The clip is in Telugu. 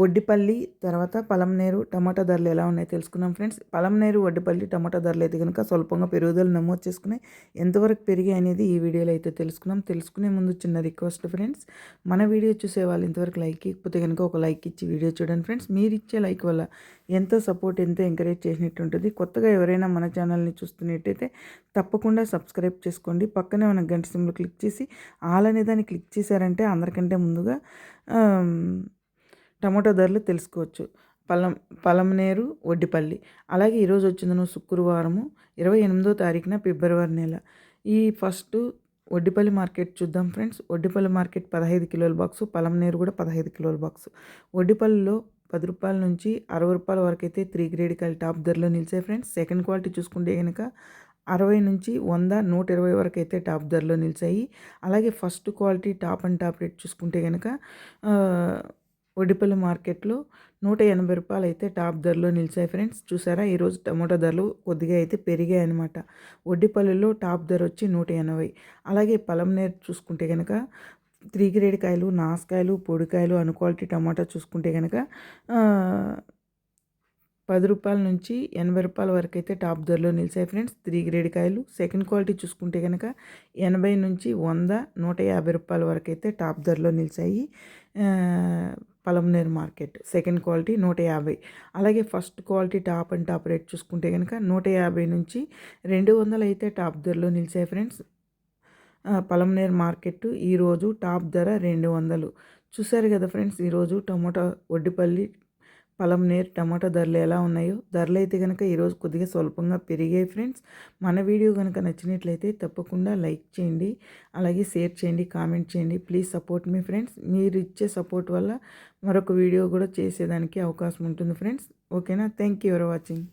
వడ్డిపల్లి తర్వాత పలంనేరు టమాటా ధరలు ఎలా ఉన్నాయో తెలుసుకున్నాం ఫ్రెండ్స్. పలంనేరు వడ్డిపల్లి టమాటా ధరలు అయితే కనుక స్వల్పంగా పెరుగుదల నమోదు చేసుకున్నాయి ఎంతవరకు పెరిగాయి అనేది ఈ వీడియోలో అయితే తెలుసుకున్నాం తెలుసుకునే ముందు చిన్న రిక్వెస్ట్ ఫ్రెండ్స్ మన వీడియో చూసే వాళ్ళు ఇంతవరకు లైక్ ఇకపోతే కనుక ఒక లైక్ ఇచ్చి వీడియో చూడండి ఫ్రెండ్స్. మీరు ఇచ్చే లైక్ వల్ల ఎంతో సపోర్ట్ ఎంతో ఎంకరేజ్ చేసినట్టు ఉంటుంది. కొత్తగా ఎవరైనా మన ఛానల్ని చూస్తున్నట్టయితే తప్పకుండా సబ్స్క్రైబ్ చేసుకోండి. పక్కనే ఉన్న గంట సిమ్లో క్లిక్ చేసి ఆల్ అనే దాన్ని క్లిక్ చేశారంటే అందరికంటే ముందుగా టమాటో ధరలు తెలుసుకోవచ్చు. పలం పలంనేరు వడ్డిపల్లి. అలాగే ఈరోజు వచ్చిందను శుక్రవారము ఇరవై ఎనిమిదో తారీఖున ఫిబ్రవరి నెల. ఈ ఫస్ట్ వడ్డిపల్లి మార్కెట్ చూద్దాం ఫ్రెండ్స్. వడ్డిపల్లి మార్కెట్ పదహైదు కిలోల బాక్సు పలంనేరు కూడా పదహైదు కిలోల బాక్సు. వడ్డిపల్లిలో పది రూపాయల నుంచి అరవై రూపాయల వరకు అయితే త్రీ గ్రేడ్ కాయలు టాప్ ధరలో నిలిచాయి ఫ్రెండ్స్. సెకండ్ క్వాలిటీ చూసుకుంటే కనుక అరవై నుంచి వంద నూట ఇరవై వరకు అయితే టాప్ ధరలో నిలిచాయి. అలాగే first quality top and top rate చూసుకుంటే కనుక ఒడిపల్లి వడ్డిపల్లి మార్కెట్లో నూట ఎనభై రూపాయలు అయితే టాప్ ధరలో నిలిచాయి ఫ్రెండ్స్. చూసారా? ఈరోజు టమోటా ధరలు కొద్దిగా అయితే పెరిగాయి అనమాట వడ్డిపల్లిలో టాప్ ధర వచ్చి నూట ఎనభై. అలాగే పలంనేరు చూసుకుంటే కనుక త్రీ గ్రేడ్ కాయలు నాసుకాయలు పొడికాయలు అను క్వాలిటీ టమాటా చూసుకుంటే కనుక పది రూపాయల నుంచి ఎనభై రూపాయల వరకు అయితే టాప్ ధరలో నిలిచాయి ఫ్రెండ్స్. త్రీ గ్రేడ్ కాయలు సెకండ్ క్వాలిటీ చూసుకుంటే కనుక ఎనభై నుంచి వంద నూట యాభై రూపాయల వరకు అయితే టాప్ ధరలో నిలిచాయి. పలంనేరు మార్కెట్ సెకండ్ క్వాలిటీ నూట యాభై. అలాగే first quality top and top rate చూసుకుంటే కనుక నూట యాభై నుంచి రెండు వందలు అయితే టాప్ ధరలో నిలిచాయి ఫ్రెండ్స్. పలంనేర్ పలంనేరు మార్కెట్ ఈరోజు టాప్ ధర రెండు వందలు. చూసారు కదా ఫ్రెండ్స్ ఈరోజు టమోటా ఒడ్డిపల్లి పొలం నీరు టమాటా ధరలు ఎలా ఉన్నాయో ధరలు అయితే కనుక ఈరోజు కొద్దిగా స్వల్పంగా పెరిగాయి ఫ్రెండ్స్. మన వీడియో కనుక నచ్చినట్లయితే తప్పకుండా లైక్ చేయండి అలాగే షేర్ చేయండి కామెంట్ చేయండి. ప్లీజ్ సపోర్ట్ మీ ఫ్రెండ్స్. మీరు ఇచ్చే సపోర్ట్ వల్ల మరొక వీడియో కూడా చేసేదానికి అవకాశం ఉంటుంది ఫ్రెండ్స్. ఓకేనా? Thank you for watching.